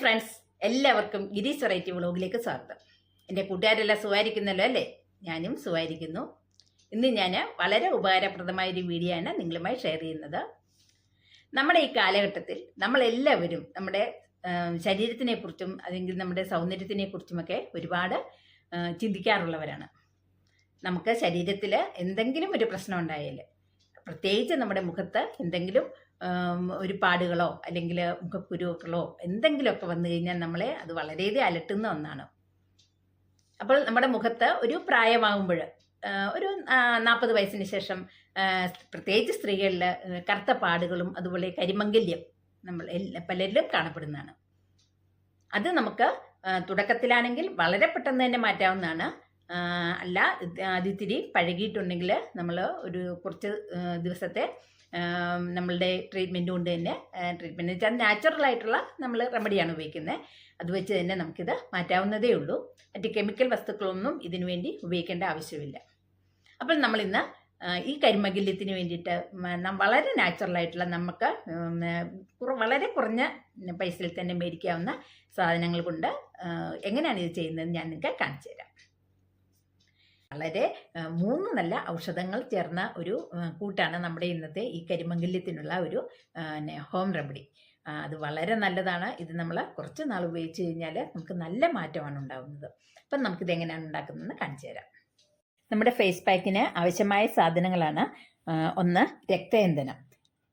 Friends എല്ലാവർക്കും Girish variety വ്ളോഗിലേക്ക് സ്വാഗതം. എന്റെ കൂട്ടുകാരെല്ലാം സുഖമായിരിക്കുന്നല്ലോ അല്ലേ? ഞാനും സുഖമായിരിക്കുന്നു. ഇന്ന് ഞാൻ വളരെ ഉപകാരപ്രദമായ ഒരു വീഡിയോ ആണ് നിങ്ങളുമായി ഷെയർ ചെയ്യുന്നത്. നമ്മുടെ ഈ കാലഘട്ടത്തിൽ നമ്മളെല്ലാവരും നമ്മുടെ ശരീരത്തിനെക്കുറിച്ചും അല്ലെങ്കിൽ നമ്മുടെ സൗന്ദര്യത്തിനെക്കുറിച്ചുമൊക്കെ ഒരുപാട് ചിന്തിക്കാറുള്ളവരാണ്. നമുക്ക് ശരീരത്തിൽ എന്തെങ്കിലും ഒരു പ്രശ്നം ഉണ്ടായാൽ പ്രത്യേകിച്ച് നമ്മുടെ മുഖത്ത് എന്തെങ്കിലും ഒരു പാടുകളോ അല്ലെങ്കിൽ മുഖക്കുരുക്കളോ എന്തെങ്കിലുമൊക്കെ വന്നു കഴിഞ്ഞാൽ നമ്മളെ അത് വളരെയധികം അലട്ടുന്ന ഒന്നാണ്. അപ്പോൾ നമ്മുടെ മുഖത്ത് ഒരു പ്രായമാകുമ്പോൾ ഒരു നാൽപ്പത് വയസ്സിന് ശേഷം പ്രത്യേകിച്ച് സ്ത്രീകളിൽ കറുത്ത പാടുകളും അതുപോലെ കരിമംഗല്യം നമ്മൾ പലരിലും കാണപ്പെടുന്നതാണ്. അത് നമുക്ക് തുടക്കത്തിലാണെങ്കിൽ വളരെ പെട്ടെന്ന് തന്നെ മാറ്റാവുന്നതാണ്. അല്ല അതിത്തിരി പഴകിയിട്ടുണ്ടെങ്കിൽ നമ്മൾ ഒരു കുറച്ച് ദിവസത്തെ നമ്മളുടെ ട്രീറ്റ്മെന്റ് കൊണ്ട് തന്നെ ട്രീറ്റ്മെന്റ് വെച്ചാൽ നാച്ചുറൽ ആയിട്ടുള്ള നമ്മൾ റെമഡിയാണ് ഉപയോഗിക്കുന്നത് അത് വെച്ച് തന്നെ നമുക്കിത് മാറ്റാവുന്നതേ ഉള്ളൂ. മറ്റ് കെമിക്കൽ വസ്തുക്കളൊന്നും ഇതിനു വേണ്ടി ഉപയോഗിക്കേണ്ട ആവശ്യമില്ല. അപ്പോൾ നമ്മളിന്ന് ഈ കരിമകല്യത്തിന് വേണ്ടിയിട്ട് വളരെ നാച്ചുറൽ ആയിട്ടുള്ള നമുക്ക് വളരെ കുറഞ്ഞ പൈസയിൽ തന്നെ മേടിക്കാവുന്ന സാധനങ്ങൾ കൊണ്ട് എങ്ങനെയാണ് ഇത് ചെയ്യുന്നത് ഞാൻ നിങ്ങൾക്ക് കാണിച്ചു തരാം. വളരെ മൂന്ന് നല്ല ഔഷധങ്ങൾ ചേർന്ന ഒരു കൂട്ടാണ് നമ്മുടെ ഇന്നത്തെ ഈ കരിമംഗല്യത്തിനുള്ള ഒരു ഹോം റെമഡി. അത് വളരെ നല്ലതാണ്. ഇത് നമ്മൾ കുറച്ച് നാൾ ഉപയോഗിച്ച് കഴിഞ്ഞാൽ നമുക്ക് നല്ല മാറ്റമാണ് ഉണ്ടാകുന്നത് അപ്പം നമുക്കിത് എങ്ങനെയാണ് ഉണ്ടാക്കുന്നതെന്ന് കാണിച്ചു തരാം. നമ്മുടെ ഫേസ് പാക്കിന് ആവശ്യമായ സാധനങ്ങളാണ് ഒന്ന് രക്തയന്തനം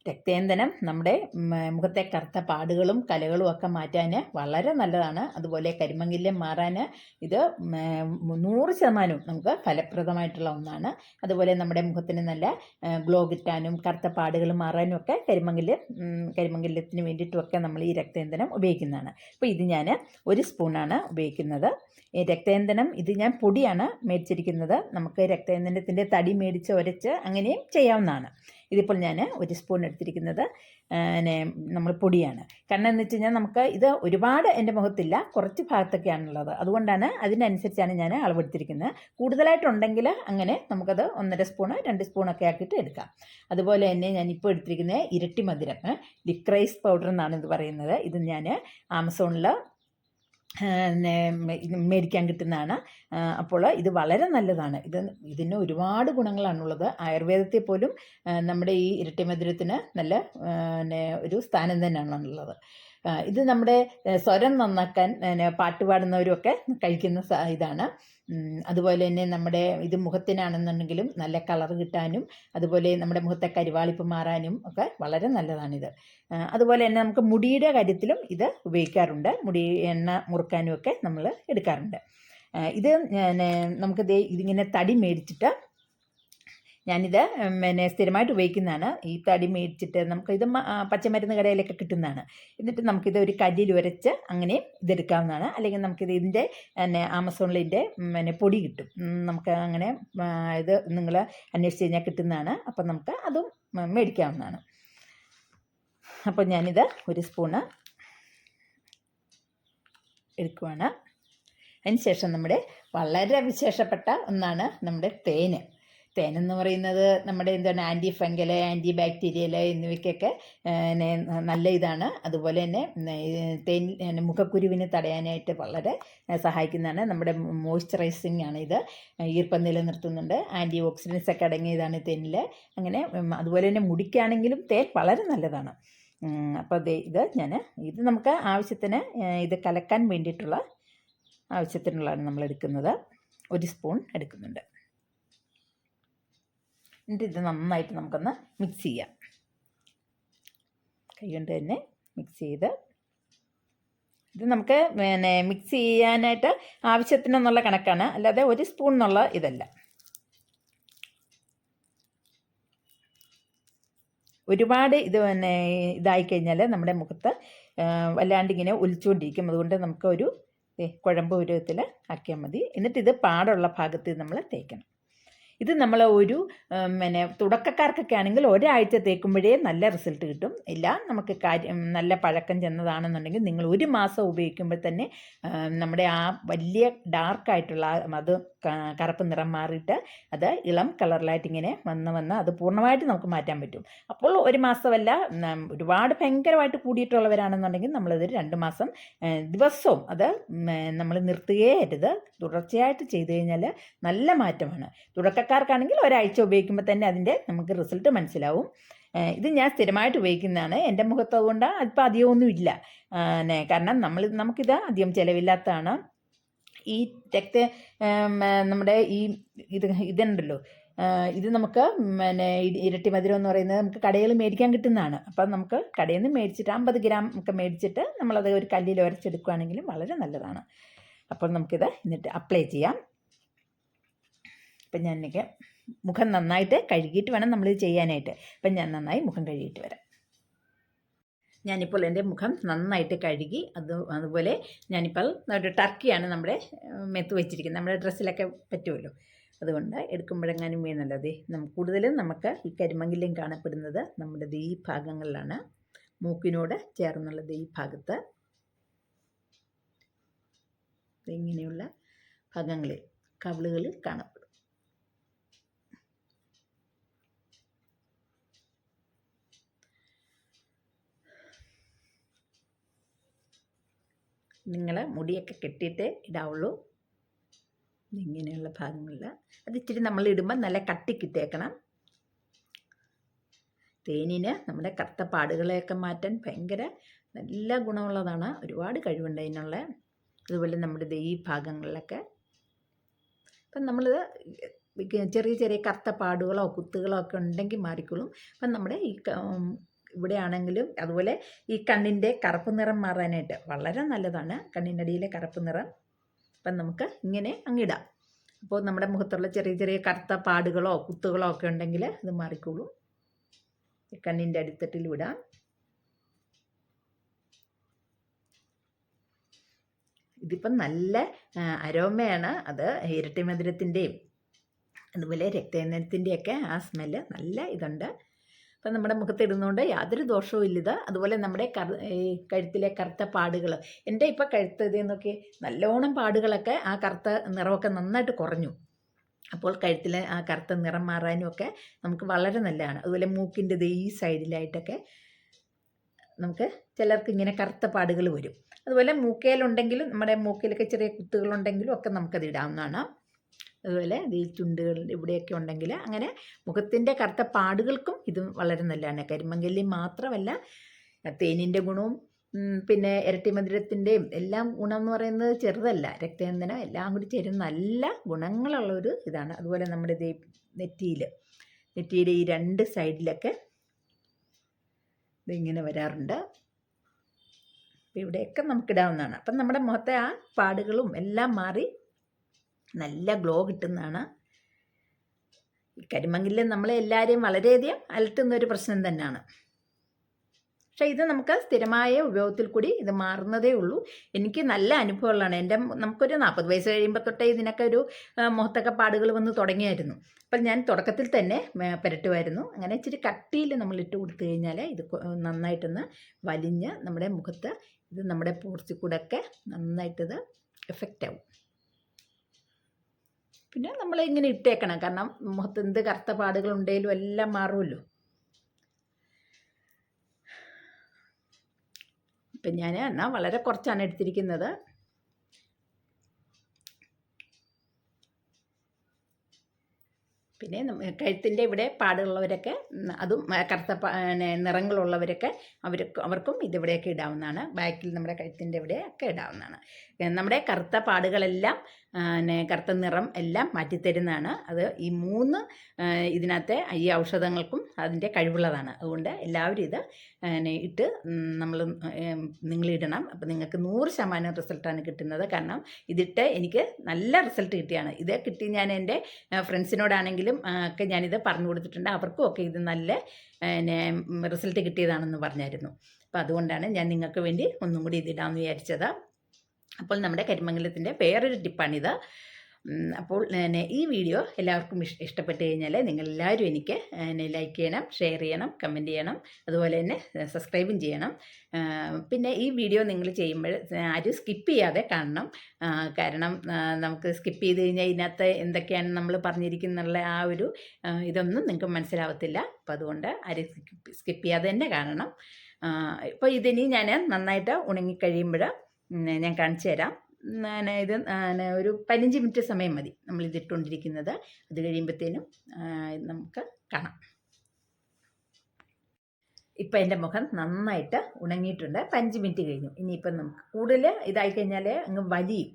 രക്തയന്തനം നമ്മുടെ മുഖത്തെ കറുത്ത പാടുകളും കലകളും ഒക്കെ മാറ്റാൻ വളരെ നല്ലതാണ്. അതുപോലെ കരിമങ്കില്യം മാറാൻ ഇത് നൂറ് ശതമാനവും നമുക്ക് ഫലപ്രദമായിട്ടുള്ള ഒന്നാണ്. അതുപോലെ നമ്മുടെ മുഖത്തിന് നല്ല ഗ്ലോ കിട്ടാനും കറുത്ത പാടുകൾ മാറാനും ഒക്കെ കരിമങ്കിൽ കരിമങ്കില്യത്തിന് വേണ്ടിയിട്ടുമൊക്കെ നമ്മൾ ഈ രക്തേന്ധനം ഉപയോഗിക്കുന്നതാണ്. അപ്പോൾ ഇത് ഞാൻ ഒരു സ്പൂണാണ് ഉപയോഗിക്കുന്നത്. ഈ രക്തയന്തനം ഇത് ഞാൻ പൊടിയാണ് മേടിച്ചിരിക്കുന്നത്. നമുക്ക് രക്തേന്ധനത്തിന്റെ തടി മേടിച്ച് ഉരച്ച് അങ്ങനെയും ചെയ്യാവുന്നതാണ്. ഇതിപ്പോൾ ഞാൻ ഒരു സ്പൂൺ എടുത്തിരിക്കുന്നത് നമ്മൾ പൊടിയാണ്. കാരണം എന്ന് വെച്ച് കഴിഞ്ഞാൽ നമുക്ക് ഇത് ഒരുപാട് എന്റെ മുഖത്തില്ല കുറച്ച് ഭാഗത്തൊക്കെയാണുള്ളത്. അതുകൊണ്ടാണ് അതിനനുസരിച്ചാണ് ഞാൻ അളവെടുത്തിരിക്കുന്നത്. കൂടുതലായിട്ടുണ്ടെങ്കിൽ അങ്ങനെ നമുക്കത് ഒന്നര സ്പൂണ് രണ്ട് സ്പൂണൊക്കെ ആക്കിയിട്ട് എടുക്കാം. അതുപോലെ തന്നെ ഞാൻ ഇപ്പോൾ എടുത്തിരിക്കുന്നത് ഇരട്ടി മധുരം ലിക്രൈസ് പൗഡർ എന്നാണ് ഇത് പറയുന്നത്. ഇത് ഞാൻ ആമസോണിൽ മേടിക്കാൻ കിട്ടുന്നതാണ്. അപ്പോൾ ഇത് വളരെ നല്ലതാണ്. ഇത് ഇതിന് ഒരുപാട് ഗുണങ്ങളാണുള്ളത്. ആയുർവേദത്തെ പോലും നമ്മുടെ ഈ ഇരട്ടിമധുരത്തിന് നല്ല ഒരു സ്ഥാനം തന്നെയാണുള്ളത്. ഇത് നമ്മുടെ സ്വരം നന്നാക്കാൻ പാട്ട് പാടുന്നവരുമൊക്കെ കഴിക്കുന്ന ഇതാണ്. അതുപോലെ തന്നെ നമ്മുടെ ഇത് മുഖത്തിനാണെന്നുണ്ടെങ്കിലും നല്ല കളർ കിട്ടാനും അതുപോലെ നമ്മുടെ മുഖത്തെ കരിവാളിപ്പ് മാറാനും ഒക്കെ വളരെ നല്ലതാണിത്. അതുപോലെ തന്നെ നമുക്ക് മുടിയുടെ കാര്യത്തിലും ഇത് ഉപയോഗിക്കാറുണ്ട്. മുടി എണ്ണ മുറുക്കാനും ഒക്കെ നമ്മൾ എടുക്കാറുണ്ട്. ഇത് നമുക്ക് ഇതിങ്ങനെ തടി മേടിച്ചിട്ട് ഞാനിത് പിന്നെ സ്ഥിരമായിട്ട് ഉപയോഗിക്കുന്നതാണ്. ഈ തടി മേടിച്ചിട്ട് നമുക്ക് ഇത് ആ, പച്ചമരുന്ന് കടയിലൊക്കെ കിട്ടുന്നതാണ്. എന്നിട്ട് നമുക്കിത് ഒരു കല്ലിൽ ഉരച്ച് അങ്ങനെ ഇതെടുക്കാവുന്നതാണ്. അല്ലെങ്കിൽ നമുക്കിത് ഇതിന്റെ പിന്നെ ആമസോണിലിന്റെ പിന്നെ പൊടി കിട്ടും. നമുക്ക് അങ്ങനെ ഇത് നിങ്ങൾ അന്വേഷിച്ച് കഴിഞ്ഞാൽ കിട്ടുന്നതാണ്. അപ്പം നമുക്ക് അതും മേടിക്കാവുന്നതാണ്. അപ്പോൾ ഞാനിത് ഒരു സ്പൂണ് എടുക്കുവാണ്. അതിന് ശേഷം നമ്മുടെ വളരെ വിശേഷപ്പെട്ട ഒന്നാണ് നമ്മുടെ തേന്. തേനെന്ന് പറയുന്നത് നമ്മുടെ എന്താണ് ആന്റി ഫംഗൽ ആന്റി ബാക്ടീരിയൽ എന്നിവയ്ക്കൊക്കെ നല്ല ഇതാണ്. അതുപോലെ തന്നെ തേൻ മുഖക്കുരുവിനെ തടയാനായിട്ട് വളരെ സഹായിക്കുന്നതാണ്. നമ്മുടെ മോയ്സ്ചറൈസിങ് ആണ് ഇത്. ഈർപ്പം നിലനിർത്തുന്നുണ്ട്. ആന്റി ഓക്സിഡൻസ് ഒക്കെ അടങ്ങിയതാണ് തേനിൽ അങ്ങനെ അതുപോലെ തന്നെ മുടിക്കാണെങ്കിലും തേൻ വളരെ നല്ലതാണ്. അപ്പോൾ ഇത് ഞാൻ ഇത് നമുക്ക് ആവശ്യത്തിന് ഇത് കലക്കാൻ വേണ്ടിയിട്ടുള്ള ആവശ്യത്തിനുള്ളതാണ് നമ്മൾ എടുക്കുന്നത് ഒരു സ്പൂൺ എടുക്കുന്നുണ്ട്. എന്നിട്ട് ഇത് നന്നായിട്ട് നമുക്കൊന്ന് മിക്സ് ചെയ്യാം. കൈ കൊണ്ട് തന്നെ മിക്സ് ചെയ്ത് ഇത് നമുക്ക് പിന്നെ മിക്സ് ചെയ്യാനായിട്ട് ആവശ്യത്തിനെന്നുള്ള കണക്കാണ്. അല്ലാതെ ഒരു സ്പൂൺ എന്നുള്ള ഇതല്ല. ഒരുപാട് ഇത് പിന്നെ ഇതായി കഴിഞ്ഞാൽ നമ്മുടെ മുഖത്ത് വല്ലാണ്ട് ഇങ്ങനെ ഒലിച്ചുകൊണ്ടിരിക്കും. അതുകൊണ്ട് നമുക്ക് ഒരു വിധത്തിൽ കുഴമ്പ് ആക്കിയാൽ മതി. എന്നിട്ട് ഇത് പാടുള്ള ഭാഗത്ത് നമ്മൾ തേക്കണം. ഇത് നമ്മൾ ഒരു പിന്നെ തുടക്കക്കാർക്കൊക്കെ ആണെങ്കിൽ ഒരാഴ്ച തേക്കുമ്പോഴേ നല്ല റിസൾട്ട് കിട്ടും. ഇല്ല നമുക്ക് കാര്യം നല്ല പഴക്കം ചെന്നതാണെന്നുണ്ടെങ്കിൽ നിങ്ങൾ ഒരു മാസം ഉപയോഗിക്കുമ്പോൾ തന്നെ നമ്മുടെ ആ വലിയ ഡാർക്കായിട്ടുള്ള അത് കറുപ്പ് നിറം മാറിയിട്ട് അത് ഇളം കളറിലായിട്ട് ഇങ്ങനെ വന്ന് വന്ന് അത് പൂർണമായിട്ട് നമുക്ക് മാറ്റാൻ പറ്റും. അപ്പോൾ ഒരു മാസമല്ല ഒരുപാട് ഭയങ്കരമായിട്ട് കൂടിയിട്ടുള്ളവരാണെന്നുണ്ടെങ്കിൽ നമ്മളത് രണ്ട് മാസം ദിവസവും അത് നമ്മൾ നിർത്തുകയേ അരുത്. തുടർച്ചയായിട്ട് ചെയ്തു കഴിഞ്ഞാൽ നല്ല മാറ്റമാണ്. തുടക്കക്കാർക്കാണെങ്കിൽ ഒരാഴ്ച ഉപയോഗിക്കുമ്പോൾ തന്നെ അതിന്റെ നമുക്ക് റിസൾട്ട് മനസ്സിലാവും. ഇത് ഞാൻ സ്ഥിരമായിട്ട് ഉപയോഗിക്കുന്നതാണ്. എന്റെ മുഖത്ത് അതുകൊണ്ട് അതിപ്പോൾ അധികമൊന്നും ഇല്ല കാരണം നമ്മൾ നമുക്കിത് അധികം ചിലവില്ലാത്തതാണ്. ഈ രക്ത നമ്മുടെ ഈ ഇത് ഇതുണ്ടല്ലോ. ഇത് നമുക്ക് പിന്നെ ഇരട്ടി മധുരം എന്ന് പറയുന്നത് നമുക്ക് കടയിൽ മേടിക്കാൻ കിട്ടുന്നതാണ്. അപ്പം നമുക്ക് കടയിൽ നിന്ന് മേടിച്ചിട്ട് അമ്പത് ഗ്രാം ഒക്കെ മേടിച്ചിട്ട് നമ്മളത് ഒരു കല്ലിൽ ഉരച്ചെടുക്കുകയാണെങ്കിലും വളരെ നല്ലതാണ്. അപ്പോൾ നമുക്കിത് എന്നിട്ട് അപ്ലൈ ചെയ്യാം. അപ്പം ഞാൻ എനിക്ക് മുഖം നന്നായിട്ട് കഴുകിയിട്ട് വേണം നമ്മളിത് ചെയ്യാനായിട്ട്. അപ്പം ഞാൻ നന്നായി മുഖം കഴുകിയിട്ട് വരാം. ഞാനിപ്പോൾ എന്റെ മുഖം നന്നായിട്ട് കഴുകി അത് അതുപോലെ ഞാനിപ്പോൾ ഒരു ടർക്കിയാണ് നമ്മുടെ മെത്ത് വെച്ചിരിക്കുന്നത്. നമ്മുടെ ഡ്രസ്സിലൊക്കെ പറ്റുമല്ലോ. അതുകൊണ്ട് എടുക്കുമ്പോഴെങ്ങാനും വീണല്ലോ അതെ നമുക്ക് കൂടുതലും നമുക്ക് ഈ കരിമങ്ങിലും കാണപ്പെടുന്നത് നമ്മുടെ ഈ ഭാഗങ്ങളിലാണ്. മൂക്കിനോട് ചേർന്നുള്ളത് ഈ ഭാഗത്ത്. ഇങ്ങനെയുള്ള ഭാഗങ്ങളിൽ കവിളുകളിൽ കാണപ്പെടും നിങ്ങൾ മുടിയൊക്കെ കെട്ടിയിട്ടേ ഇടാവുള്ളൂ. ഇങ്ങനെയുള്ള ഭാഗങ്ങളിൽ അത് ഇച്ചിരി നമ്മൾ ഇടുമ്പോൾ നല്ല കട്ടി കട്ടിക്കിട്ടേക്കണം. തേനിന് നമ്മുടെ കറുത്ത പാടുകളെയൊക്കെ മാറ്റാൻ ഭയങ്കര നല്ല ഗുണമുള്ളതാണ്. ഒരുപാട് കഴിവുണ്ട് അതിനുള്ള. അതുപോലെ നമ്മുടെ ഈ ഭാഗങ്ങളിലൊക്കെ. അപ്പം നമ്മൾ ചെറിയ ചെറിയ കറുത്ത പാടുകളോ കുത്തുകളോ ഒക്കെ ഉണ്ടെങ്കിൽ മാറിക്കോളും. അപ്പം നമ്മുടെ ഈ ക- ഉം, ഇവിടെ ആണെങ്കിലും അതുപോലെ ഈ കണ്ണിന്റെ കറുപ്പ് നിറം മാറാനായിട്ട് വളരെ നല്ലതാണ് കണ്ണിന്റെ അടിയിലെ കറുപ്പ് നിറം. അപ്പം നമുക്ക് ഇങ്ങനെ അങ്ങിടാം അപ്പോൾ നമ്മുടെ മുഖത്തുള്ള ചെറിയ ചെറിയ കറുത്ത പാടുകളോ കുത്തുകളോ ഒക്കെ ഉണ്ടെങ്കിൽ അത് മാറിക്കോളും. കണ്ണിന്റെ അടിത്തട്ടിൽ വിടാം. ഇതിപ്പം നല്ല അരോമയാണ്. അത് ഇരട്ടി മധുരത്തിന്റെയും അതുപോലെ രക്തേന്ദ്രത്തിന്റെയൊക്കെ ആ സ്മെല്ല് നല്ല ഇതുണ്ട്. അപ്പം നമ്മുടെ മുഖത്ത് ഇടുന്നതുകൊണ്ട് യാതൊരു ദോഷവും ഇല്ല ഇത് അതുപോലെ നമ്മുടെ ഈ കഴുത്തിലെ കറുത്ത പാടുകൾ എന്റെ ഇപ്പോൾ കഴുത്ത് ഇതെന്നൊക്കെ നല്ലോണം പാടുകളൊക്കെ ആ കറുത്ത നിറമൊക്കെ നന്നായിട്ട് കുറഞ്ഞു. അപ്പോൾ കഴുത്തിലെ ആ കറുത്ത നിറം മാറാനും ഒക്കെ നമുക്ക് വളരെ നല്ലതാണ്. അതുപോലെ മൂക്കിന്റെ ഈ സൈഡിലായിട്ടൊക്കെ നമുക്ക് ചിലർക്ക് ഇങ്ങനെ കറുത്ത പാടുകൾ വരും. അതുപോലെ മൂക്കയിലുണ്ടെങ്കിലും നമ്മുടെ മൂക്കിലൊക്കെ ചെറിയ കുത്തുകളുണ്ടെങ്കിലും ഒക്കെ നമുക്കത് ഇടാവുന്നതാണ്. അതുപോലെ ഈ ചുണ്ടുകൾ ഇവിടെയൊക്കെ ഉണ്ടെങ്കിൽ അങ്ങനെ മുഖത്തിന്റെ കറുത്ത പാടുകൾക്കും ഇത് വളരെ നല്ലതാണ്. കരിമങ്കല്ലി മാത്രമല്ല തേനിന്റെ ഗുണവും പിന്നെ ഇരട്ടി മധുരത്തിന്റെയും എല്ലാം ഗുണം എന്ന് പറയുന്നത് ചെറുതല്ല. രക്തചന്ദനം എല്ലാം കൂടി ചേരുന്ന നല്ല ഗുണങ്ങളുള്ള ഒരു ഇതാണ്. അതുപോലെ നമ്മുടെ ദേ നെറ്റിയിൽ നെറ്റിയുടെ ഈ രണ്ട് സൈഡിലൊക്കെ ഇതിങ്ങനെ വരാറുണ്ട്. ഇവിടെയൊക്കെ നമുക്കിടാവുന്നതാണ്. അപ്പം നമ്മുടെ മുഖത്തെ ആ പാടുകളും എല്ലാം മാറി നല്ല ഗ്ലോ കിട്ടുന്നതാണ്. ഈ കരിമങ്കിൽ നമ്മളെ എല്ലാവരെയും വളരെയധികം അലട്ടുന്ന ഒരു പ്രശ്നം തന്നെയാണ്. പക്ഷേ ഇത് നമുക്ക് സ്ഥിരമായ ഉപയോഗത്തിൽ കൂടി ഇത് മാറുന്നതേ ഉള്ളൂ. എനിക്ക് നല്ല അനുഭവങ്ങളാണ്. എന്റെ നമുക്കൊരു നാൽപ്പത് വയസ്സ് കഴിയുമ്പോൾ തൊട്ടേ ഇതിനൊക്കെ ഒരു മുഖത്തൊക്കെ പാടുകൾ വന്ന് തുടങ്ങിയായിരുന്നു. അപ്പം ഞാൻ തുടക്കത്തിൽ തന്നെ പുരട്ടുമായിരുന്നു. അങ്ങനെ ഇച്ചിരി കട്ടിയിൽ നമ്മൾ ഇട്ട് കൊടുത്തു കഴിഞ്ഞാൽ ഇത് നന്നായിട്ടൊന്ന് വലിഞ്ഞ് നമ്മുടെ മുഖത്ത് ഇത് നമ്മുടെ പോർച്ചിൽ കൂടെ ഒക്കെ നന്നായിട്ടിത് എഫക്റ്റ് ആവും. പിന്നെ നമ്മൾ ഇങ്ങനെ ഇട്ടേക്കണം. കാരണം മുഖത്ത് എന്ത് കറുത്ത പാടുകൾ ഉണ്ടെങ്കിലും എല്ലാം മാറുമല്ലോ. ഇപ്പം ഞാൻ എന്നാൽ വളരെ കുറച്ചാണ് എടുത്തിരിക്കുന്നത്. പിന്നെ കഴുത്തിന്റെ ഇവിടെ പാടുള്ളവരൊക്കെ അതും കറുത്ത പിന്നെ നിറങ്ങളുള്ളവരൊക്കെ അവർക്ക് അവർക്കും ഇതിവിടെയൊക്കെ ഇടാവുന്നതാണ്. ബാക്കിൽ നമ്മുടെ കഴുത്തിന്റെ ഇവിടെ ഒക്കെ ഇടാവുന്നതാണ് നമ്മുടെ കറുത്ത പാടുകളെല്ലാം പിന്നെ കറുത്ത നിറം എല്ലാം മാറ്റിത്തരുന്നതാണ്. അത് ഈ മൂന്ന് ഇതിനകത്തെ ഈ ഔഷധങ്ങൾക്കും അതിന്റെ കഴിവുള്ളതാണ്. അതുകൊണ്ട് എല്ലാവരും ഇത് ഇട്ട് നമ്മൾ നിങ്ങളിടണം അപ്പോൾ നിങ്ങൾക്ക് നൂറ് ശതമാനം റിസൾട്ടാണ് കിട്ടുന്നത്. കാരണം ഇതിട്ട് എനിക്ക് നല്ല റിസൾട്ട് കിട്ടിയാണ്. ഇത് കിട്ടി ഞാൻ എന്റെ ഫ്രണ്ട്സിനോടാണെങ്കിലും ഒക്കെ ഞാനിത് പറഞ്ഞു കൊടുത്തിട്ടുണ്ട്. അവർക്കും ഒക്കെ ഇത് നല്ല റിസൾട്ട് കിട്ടിയതാണെന്ന് പറഞ്ഞായിരുന്നു. അപ്പോൾ അതുകൊണ്ടാണ് ഞാൻ നിങ്ങൾക്ക് വേണ്ടി ഒന്നും കൂടി ഇതിടാമെന്ന് വിചാരിച്ചത്. അപ്പോൾ നമ്മുടെ കരിമംഗലത്തിന്റെ വേറൊരു ടിപ്പാണിത്. അപ്പോൾ ഈ വീഡിയോ എല്ലാവർക്കും ഇഷ് ഇഷ്ടപ്പെട്ട് കഴിഞ്ഞാൽ നിങ്ങളെല്ലാവരും എനിക്ക് ലൈക്ക് ചെയ്യണം ഷെയർ ചെയ്യണം കമന്റ് ചെയ്യണം അതുപോലെ തന്നെ സബ്സ്ക്രൈബും ചെയ്യണം. പിന്നെ ഈ വീഡിയോ നിങ്ങൾ ചെയ്യുമ്പോൾ ആരും സ്കിപ്പ് ചെയ്യാതെ കാണണം. കാരണം നമുക്ക് സ്കിപ്പ് ചെയ്ത് കഴിഞ്ഞാൽ ഇതിനകത്ത് എന്തൊക്കെയാണ് നമ്മൾ പറഞ്ഞിരിക്കുന്നുള്ള ആ ഒരു ഇതൊന്നും നിങ്ങൾക്ക് മനസ്സിലാവത്തില്ല. അപ്പോൾ അതുകൊണ്ട് ആരും സ്കിപ്പ് സ്കിപ്പ് ചെയ്യാതെ തന്നെ കാണണം. ഇപ്പോൾ ഇതിനി ഞാൻ നന്നായിട്ട് ഉണങ്ങിക്കഴിയുമ്പോൾ ഞാൻ കാണിച്ചു തരാം. ഇത് ഒരു പതിനഞ്ച് മിനിറ്റ് സമയം മതി നമ്മൾ ഇതിട്ടുകൊണ്ടിരിക്കുന്നത് അത് കഴിയുമ്പോഴത്തേനും നമുക്ക് കാണാം. ഇപ്പം എന്റെ മുഖം നന്നായിട്ട് ഉണങ്ങിയിട്ടുണ്ട്. പതിനഞ്ച് മിനിറ്റ് കഴിഞ്ഞു. ഇനിയിപ്പം നമുക്ക് കൂടുതൽ ഇതായി കഴിഞ്ഞാൽ അങ്ങ് വലിയും.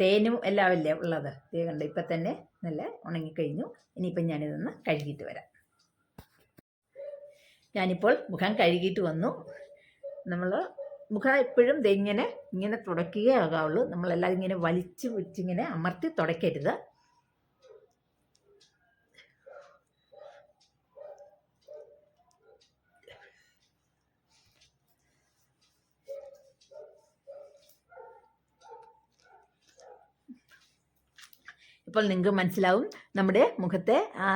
തേനും എല്ലാം അല്ലേ ഉള്ളത്? ഇത് കണ്ട് ഇപ്പം തന്നെ നല്ല ഉണങ്ങിക്കഴിഞ്ഞു. ഇനിയിപ്പം ഞാനിതൊന്ന് കഴുകിയിട്ട് വരാം. ഞാനിപ്പോൾ മുഖം കഴുകിയിട്ട് വന്നു. നമ്മൾ മുഖം എപ്പോഴും ദേ ഇങ്ങനെ തുടയ്ക്കുകയേ ആകാവുള്ളൂ നമ്മളെല്ലാം ഇങ്ങനെ വലിച്ച് വിളിച്ചിങ്ങനെ അമർത്തി തുടയ്ക്കരുത്. ഇപ്പോൾ നിങ്ങൾക്ക് മനസ്സിലാവും നമ്മുടെ മുഖത്തെ ആ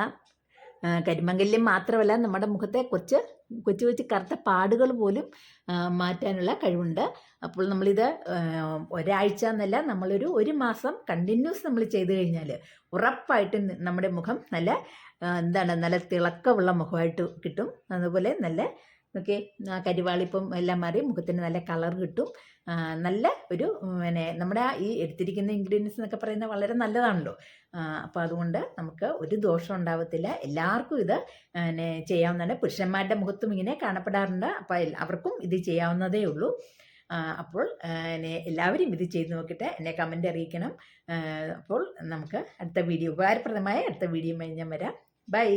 കരിമങ്കല്യം മാത്രമല്ല നമ്മുടെ മുഖത്തെ കൊച്ച് കൊച്ചു കൊച്ചു കറുത്ത പാടുകൾ പോലും മാറ്റാനുള്ള കഴിവുണ്ട്. അപ്പോൾ നമ്മളിത് ഒരാഴ്ച എന്നല്ല നമ്മളൊരു ഒരു മാസം കണ്ടിന്യൂസ് നമ്മൾ ചെയ്തു കഴിഞ്ഞാൽ ഉറപ്പായിട്ടും നമ്മുടെ മുഖം നല്ല എന്താണ് നല്ല തിളക്കമുള്ള മുഖമായിട്ട് കിട്ടും. അതുപോലെ നല്ല ഓക്കെ? കരിവാളിപ്പം എല്ലാം മാറി മുഖത്തിന് നല്ല കളർ കിട്ടും. നല്ല ഒരു പിന്നെ നമ്മുടെ ഈ എടുത്തിരിക്കുന്ന ഇൻഗ്രീഡിയൻസ് എന്നൊക്കെ പറയുന്നത് വളരെ നല്ലതാണല്ലോ. അപ്പോൾ അതുകൊണ്ട് നമുക്ക് ഒരു ദോഷം ഉണ്ടാവത്തില്ല. എല്ലാവർക്കും ഇത് പിന്നെ ചെയ്യാവുന്നതാണ്. പുരുഷന്മാരുടെ മുഖത്തും ഇങ്ങനെ കാണപ്പെടാറുണ്ട്. അപ്പോൾ അവർക്കും ഇത് ചെയ്യാവുന്നതേ ഉള്ളൂ. അപ്പോൾ എന്നെ എല്ലാവരും ഇത് ചെയ്ത് നോക്കിയിട്ട് എന്നെ കമന്റ് അറിയിക്കണം. അപ്പോൾ നമുക്ക് അടുത്ത വീഡിയോ ഉപകാരപ്രദമായ അടുത്ത വീഡിയോ ഞാൻ വരാം. ബൈ